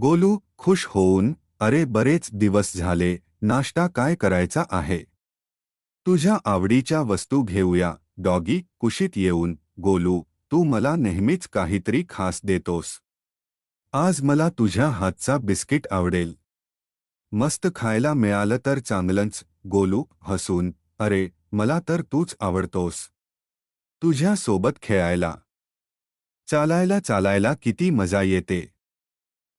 गोलू खुश होऊन अरे बरेच दिवस झाले नाश्ता काय करायचा आहे? तुझ्या आवडीच्या वस्तू घेऊया. डॉगी कुशीत येऊन गोलू तू मला नेहमीच काहीतरी खास देतोस. आज मला तुझ्या हातचा बिस्किट आवडेल. मस्त खायला मिळालं तर चांगलंच. गोलू हसून अरे मला तर तूच आवडतोस. तुझ्या सोबत खेळायला. चालायला चालायला किती मजा येते.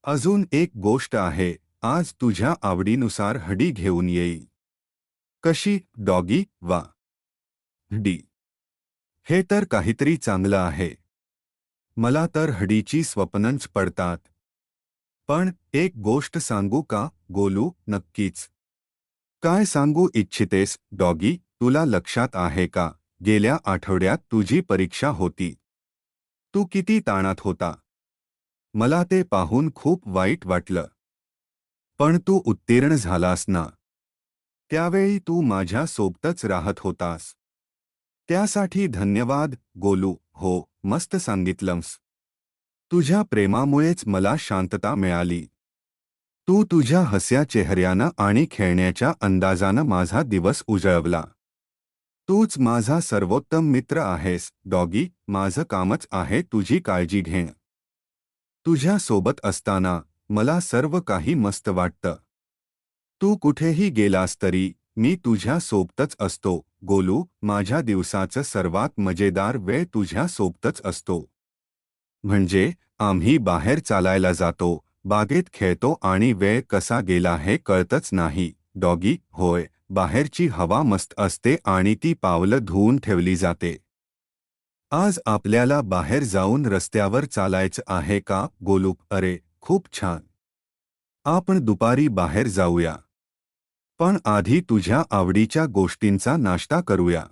अजून एक गोष्ट आहे आज तुझ्या आवडीनुसार हडी घेऊन येई. कशी डॉगी वा. डी. हे तर काहीतरी चांगलं आहे. मला तर हडीची स्वप्नंच पडतात. पण एक गोष्ट सांगू का गोलू नक्कीच. काय सांगू इच्छितेस डॉगी तुला लक्षात आहे का गेल्या आठवड्यात तुझी परीक्षा होती. तू किती ताणात होता. मला ते पाहून खूप वाईट वाटलं. पण तू उत्तीर्ण झालास ना. त्यावेळी तू माझ्या सोबतच राहत होतास. त्यासाठी धन्यवाद गोलू. हो मस्त सांगितलंस. तुझ्या प्रेमामुळेच मला शांतता मिळाली. तू तुझ्या हस्या चेहऱ्यानं आणि खेळण्याच्या अंदाजानं माझा दिवस उजळवला. तूच माझा सर्वोत्तम मित्र आहेस डॉगी. माझं कामच आहे तुझी काळजी घेणं. तुझ्या सोबत असताना मला सर्व काही मस्त वाटतं. तू कुठेही गेलास तरी मी तुझ्या सोबतच असतो. गोलू माझ्या दिवसाचं सर्वात मजेदार वेळ तुझ्या सोबतच असतो. म्हणजे आम्ही बाहेर चालायला जातो बागेत खेळतो आणि वेळ कसा गेला हे कळतच नाही. डॉगी होय बाहेरची हवा मस्त असते आणि ती पावलं धुवून ठेवली जाते. आज आपल्याला बाहेर जाऊन रस्त्यावर चालायचं आहे का गोलू अरे खूप छान. आपण दुपारी बाहेर जाऊया. पण आधी तुझ्या आवडीच्या गोष्टींचा नाश्ता करूया.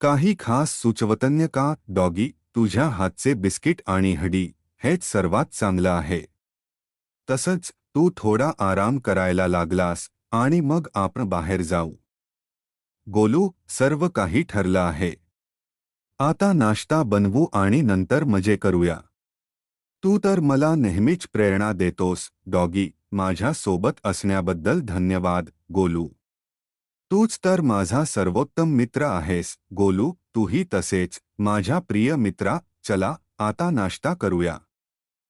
काही खास सुचवतन्य का डॉगी? तुझ्या हातचे बिस्किट आणि हडी हेच सर्वात चांगलं आहे. तसंच तू थोडा आराम करायला लागलास आणि मग आपण बाहेर जाऊ. गोलू सर्व काही ठरलं आहे. आता नाश्ता बनवू आणि नंतर मज़े करूया. तू तर मला नेहमीच प्रेरणा देतोस, डॉगी. माझ्या सोबत असण्याबद्दल धन्यवाद, गोलू. तूच तर माझा सर्वोत्तम मित्र आहेस, गोलू. तूही तसेच. माझ्या प्रिय मित्रा, चला, आता नाश्ता करूया.